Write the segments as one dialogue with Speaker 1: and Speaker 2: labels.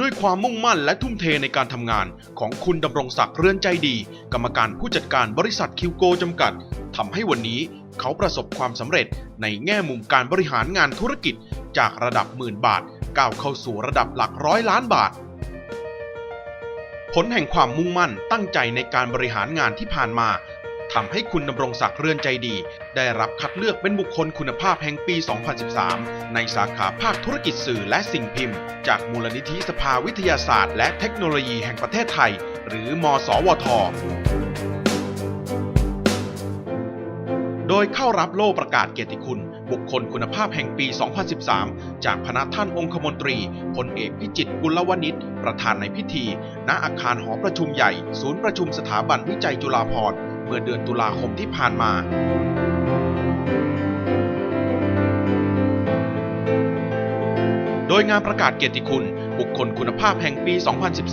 Speaker 1: ด้วยความมุ่งมั่นและทุ่มเทในการทำงานของคุณดำรงศักดิ์เรือนใจดี กรรมการผู้จัดการบริษัทคิวโกจำกัดทำให้วันนี้เขาประสบความสำเร็จในแง่มุมการบริหารงานธุรกิจจากระดับหมื่นบาทก้าวเข้าสู่ระดับหลักร้อยล้านบาท ผลแห่งความมุ่งมั่นตั้งใจในการบริหารงานที่ผ่านมา ทำให้คุณดำรงศักดิ์เรือนใจดี ได้รับคัดเลือกเป็นบุคคลคุณภาพแห่งปี 2013 ในสาขาภาคธุรกิจสื่อและสิ่งพิมพ์ จากมูลนิธิสภาวิทยาศาสตร์ และเทคโนโลยีแห่งประเทศไทย หรือมสวท โดยเข้ารับโล่ประกาศเกียรติคุณ บุคคลคุณภาพแห่งปี 2013 จากพระท่านองคมนตรีพลเอกพิจิตรกุลวณิชประธานในพิธี ณอาคารหอประชุมใหญ่ ศูนย์ประชุมสถาบันวิจัยจุฬาภรณ์ เมื่อเดือนตุลาคมที่ผ่านมาโดยงานประกาศเกียรติคุณ บุคคลคุณภาพแห่งปี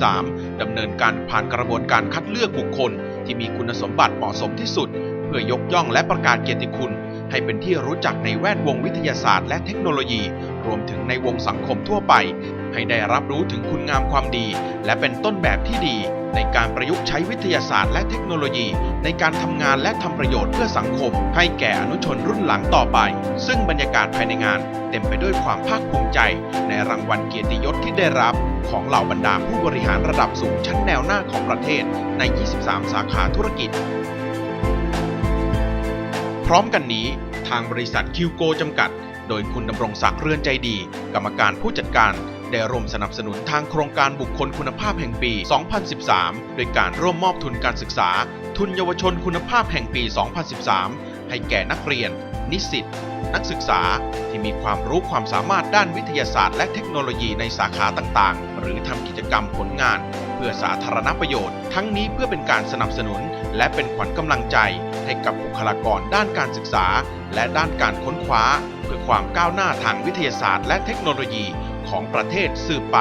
Speaker 1: 2013 ดำเนินการผ่านกระบวนการคัดเลือกบุคคลที่มีคุณสมบัติเหมาะสมที่สุด เพื่อยกย่องและประกาศเกียรติคุณ ให้เป็นที่รู้จักในแวดวงวิทยาศาสตร์และเทคโนโลยี รวมถึงในวงสังคมทั่วไป ให้ได้รับรู้ถึงคุณงามความดี และเป็นต้นแบบที่ดี ในการประยุกต์ใช้วิทยาศาสตร์และเทคโนโลยี ในการทำงานและทำประโยชน์เพื่อสังคม ให้แก่อนุชนรุ่นหลังต่อไป ซึ่งบรรยากาศภายในงาน เต็มไปด้วยความภาคภูมิใจ ในรางวัลเกียรติยศที่ได้รับ ของเหล่าบรรดาผู้บริหารระดับสูงชั้นแนวหน้าของประเทศใน 23 สาขาธุรกิจ ร้อมกันนี้ ทางบริษัทคิวโกจำกัด โดยคุณดำรงศักดิ์เรือนใจดี กรรมการผู้จัดการ ได้ร่วมสนับสนุนทางโครงการบุคคลคุณภาพแห่งปี 2013 โดยการร่วมมอบทุนการศึกษา ทุนเยาวชนคุณภาพแห่งปี 2013 ให้แก่นักเรียน นิสิตนักศึกษาที่มีความรู้ความสามารถด้านวิทยาศาสตร์และเทคโนโลยีในสาขาต่างๆ หรือทำกิจกรรมผลงาน เพื่อสาธารณประโยชน์ ทั้งนี้เพื่อเป็นการสนับสนุน และเป็นขวัญกำลังใจให้กับบุคลากรด้านการศึกษา และด้านการค้นคว้า เพื่อความก้าวหน้าทางวิทยาศาสตร์และเทคโนโลยีของประเทศสืบไป